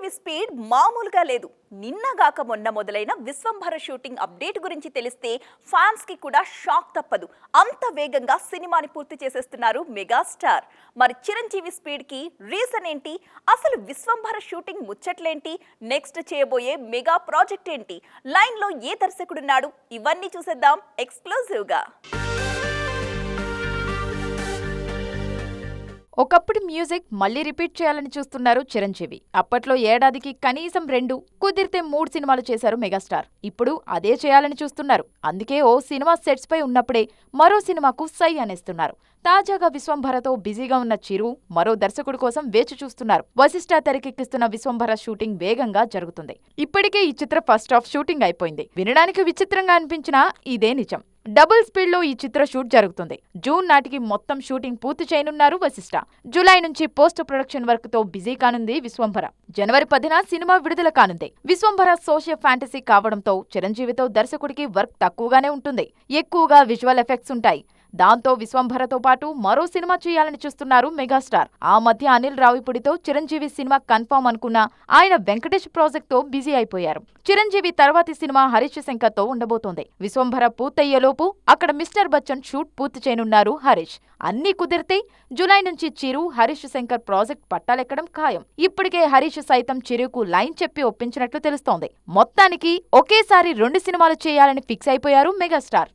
Chiranjeevi speed మామూలుగా లేదు. నిన్నగాక మొన్న మొదలైన విశ్వంభర షూటింగ్ అప్డేట్ గురించి తెలిస్తే ఫ్యాన్స్కి కూడా షాక్ తప్పదు. అంత వేగంగా సినిమాని పూర్తి చేసేస్తున్నారు మెగాస్టార్. మరి చిరంజీవి స్పీడ్కి రీజన్ ఏంటి? అసలు విశ్వంభర షూటింగ్ ముచ్చట్లేంటి? నెక్స్ట్ చేయబోయే మెగా ప్రాజెక్ట్ ఏంటి? లైన్లో ఏ దర్శకుడున్నాడు? ఇవన్నీ చూసేద్దాం ఎక్స్క్లూజివ్ ఒకప్పుడు మ్యూజిక్ మళ్ళీ రిపీట్ చేయాలని చూస్తున్నారు చిరంజీవి. అప్పట్లో ఏడాదికి కనీసం రెండు కుదిరితే మూడు సినిమాలు చేశారు మెగాస్టార్. ఇప్పుడు అదే చేయాలని చూస్తున్నారు. అందుకే ఓ సినిమా సెట్స్ పై ఉన్నప్పుడే మరో సినిమాకు సై అనేస్తున్నారు. తాజాగా విశ్వంభరతో బిజీగా ఉన్న చిరు మరో దర్శకుడి కోసం వేచి చూస్తున్నారు. వశిష్ఠ తెరకెక్కిస్తున్న విశ్వంభర షూటింగ్ వేగంగా జరుగుతుంది. ఇప్పటికే ఈ చిత్ర ఫస్ట్ హాఫ్ షూటింగ్ అయిపోయింది. వినడానికి విచిత్రంగా అనిపించినా ఇదే నిజం. డబుల్ స్పీడ్లో ఈ చిత్ర షూట్ జరుగుతుంది. జూన్ నాటికి మొత్తం షూటింగ్ పూర్తి చేయనున్నారు వశిష్ఠ జూలై నుంచి పోస్ట్ ప్రొడక్షన్ వర్క్తో బిజీ కానుంది విశ్వంభర. జనవరి పదిన సినిమా విడుదల కానుంది. విశ్వంభర సోషల్ ఫ్యాంటసీ కావడంతో చిరంజీవితో దర్శకుడికి వర్క్ తక్కువగానే ఉంటుంది. ఎక్కువగా విజువల్ ఎఫెక్ట్స్ ఉంటాయి. దాంతో విశ్వంభరతో పాటు మరో సినిమా చేయాలని చూస్తున్నారు మెగాస్టార్. ఆ మధ్య అనిల్ రావిపూడితో చిరంజీవి సినిమా కన్ఫామ్ అనుకున్నా ఆయన వెంకటేష్ ప్రాజెక్ట్తో బిజీ అయిపోయారు. చిరంజీవి తర్వాతి సినిమా హరీష్ శంకర్తో ఉండబోతోంది. విశ్వంభర పూర్తయ్యేలోపు అక్కడ మిస్టర్ బచ్చన్ షూట్ పూర్తి చేయనున్నారు హరీష్. అన్నీ కుదిరితే జులై నుంచి చిరు హరీష్ శంకర్ ప్రాజెక్ట్ పట్టాలెక్కడం ఖాయం. ఇప్పటికే హరీష్ సైతం చిరుకు లైన్ చెప్పి ఒప్పించినట్లు తెలుస్తోంది. మొత్తానికి ఒకేసారి రెండు సినిమాలు చేయాలని ఫిక్స్ అయిపోయారు మెగాస్టార్.